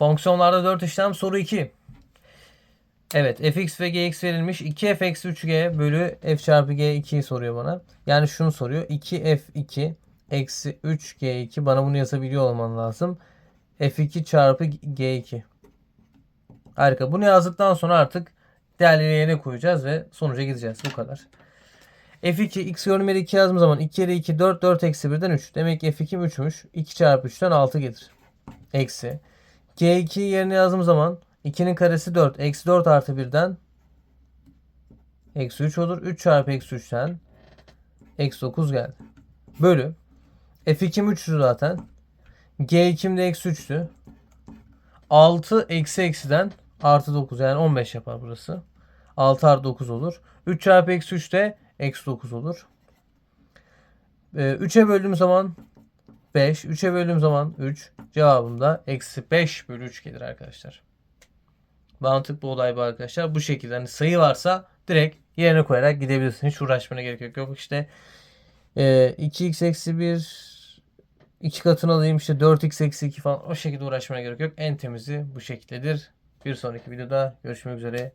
Fonksiyonlarda 4 işlem soru 2. Evet fx ve gx verilmiş. 2f eksi 3g bölü f çarpı g2'yi soruyor bana. Yani şunu soruyor. 2f2 eksi 3g2 bana bunu yazabiliyor olman lazım. f2 çarpı g2. Harika. Bunu yazdıktan sonra artık değerleri yerine koyacağız ve sonuca gideceğiz. Bu kadar. F2 x bölümleri 2 yazdığım zaman 2 kere 2 4 4 eksi 1'den 3. Demek ki F2 3'müş. 2 çarpı 3'ten 6 gelir. Eksi. G2 yerine yazdığım zaman 2'nin karesi 4. Eksi 4 artı 1'den eksi 3 olur. 3 çarpı eksi 3'ten eksi 9 geldi. Bölü. F2'm 3'tü zaten. G2'm de eksi 3'tü. 6 eksi eksiden artı 9 yani 15 yapar burası. 6 artı 9 olur. 3 çarpı eksi 3 de eksi 9 olur. Ee, 3'e böldüğüm zaman 5. 3'e böldüğüm zaman 3. Cevabım da eksi 5 bölü 3 gelir arkadaşlar. Mantık bu olay bu arkadaşlar. Bu şekilde hani sayı varsa direkt yerine koyarak gidebilirsin. Hiç uğraşmana gerek yok. Yok işte e, 2x eksi 1 2 katını alayım işte 4x eksi 2 falan o şekilde uğraşmana gerek yok. En temizi bu şekildedir. Bir sonraki videoda görüşmek üzere.